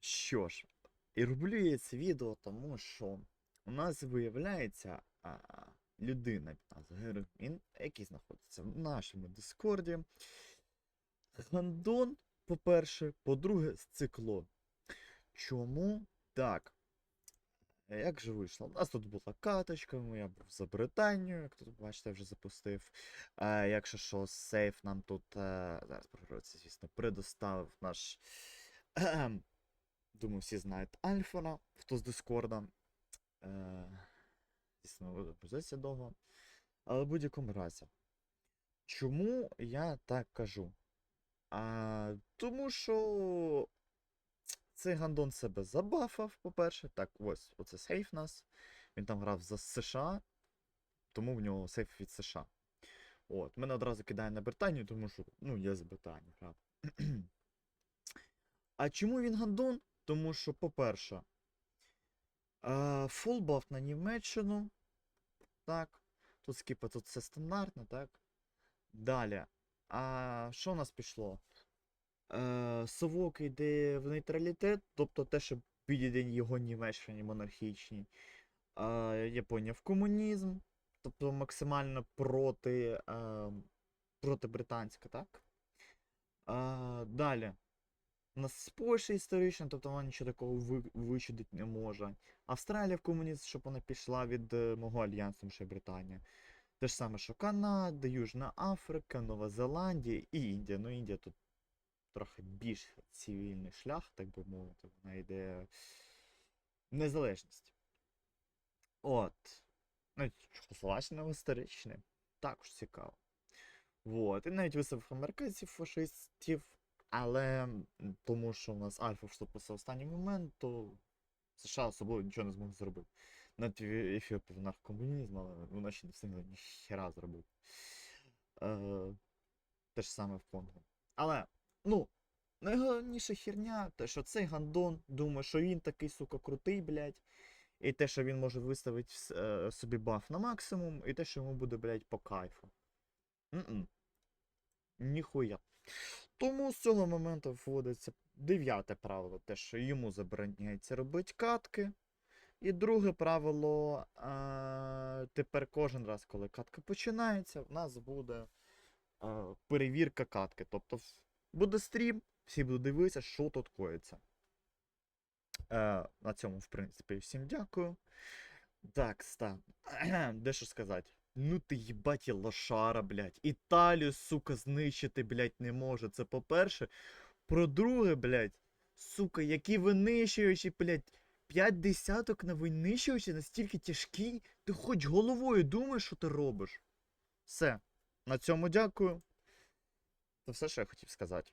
Що ж, і роблю я це відео, тому що у нас виявляється а, людина Героїн, який знаходиться в нашому Дискорді. Гандон, по-перше, по-друге, з цикло. Чому так? Як же вийшло? У нас тут була каточка, я був за Британію, як тут бачите, вже запустив. Е, якщо що, сейф нам тут, е, зараз звісно, предоставив наш. Думаю, всі знають Альфона, хто з Дискорда. Е, звісно, позиція довго. Але в будь-якому разі. Чому я так кажу? А, тому що цей гандон себе забафав, по-перше. Так, ось, оце сейф нас. Він там грав за США, тому в нього сейф від США. От, мене одразу кидає на Британію, тому що, ну, я за Британію грав. а чому він гандон? Тому що, по-перше, фулбаф на Німеччину. Так. Тут скіпа, тут все стандартно, так. Далі. А що у нас пішло? Е, совок йде в нейтралітет, тобто те, що підійде його Німеччині монархічній. Е, Японія в комунізм, тобто максимально проти, е, проти британська, так? Е, далі. Нас Польща історична, тобто вона нічого такого ви, вичудити не може. Австралія в комунізм, щоб вона пішла від е, мого альянсу, що Британія. Те ж саме, що Канада, Южна Африка, Нова Зеландія і Індія. Ну, Індія тут трохи більш цивільний шлях, так би мовити, вона йде незалежність. От. Ну, Чехословаччина історичне. Також цікаво. Вот. І навіть висив американців фашистів, але тому що у нас Альфа вступився в останній момент, то США особливо нічого не змог зробити. Навіть в Ефіопії в комунізм, але вона ще не встигла ніхера зробити. Е, те ж саме в Конго. Але, ну, найголовніша херня, те, що цей гандон думає, що він такий, сука, крутий, блядь. І те, що він може виставити е, собі баф на максимум, і те, що йому буде, блядь, по кайфу. М-м. Ніхуя. Тому з цього моменту вводиться дев'яте правило, те, що йому забороняється робити катки. І друге правило, а, тепер кожен раз, коли катка починається, в нас буде а, перевірка катки. Тобто буде стрім, всі будуть дивитися, що тут коїться. Е, на цьому, в принципі, всім дякую. Так, ста. Де що сказати? Ну ти їбать є лошара, блядь. Італію, сука, знищити, блядь, не може. Це по-перше. Про друге, блядь, сука, які винищуючі, блядь, п'ять десяток на винищуючі настільки тяжкі, ти хоч головою думаєш, що ти робиш. Все. На цьому дякую. Це все, що я хотів сказати.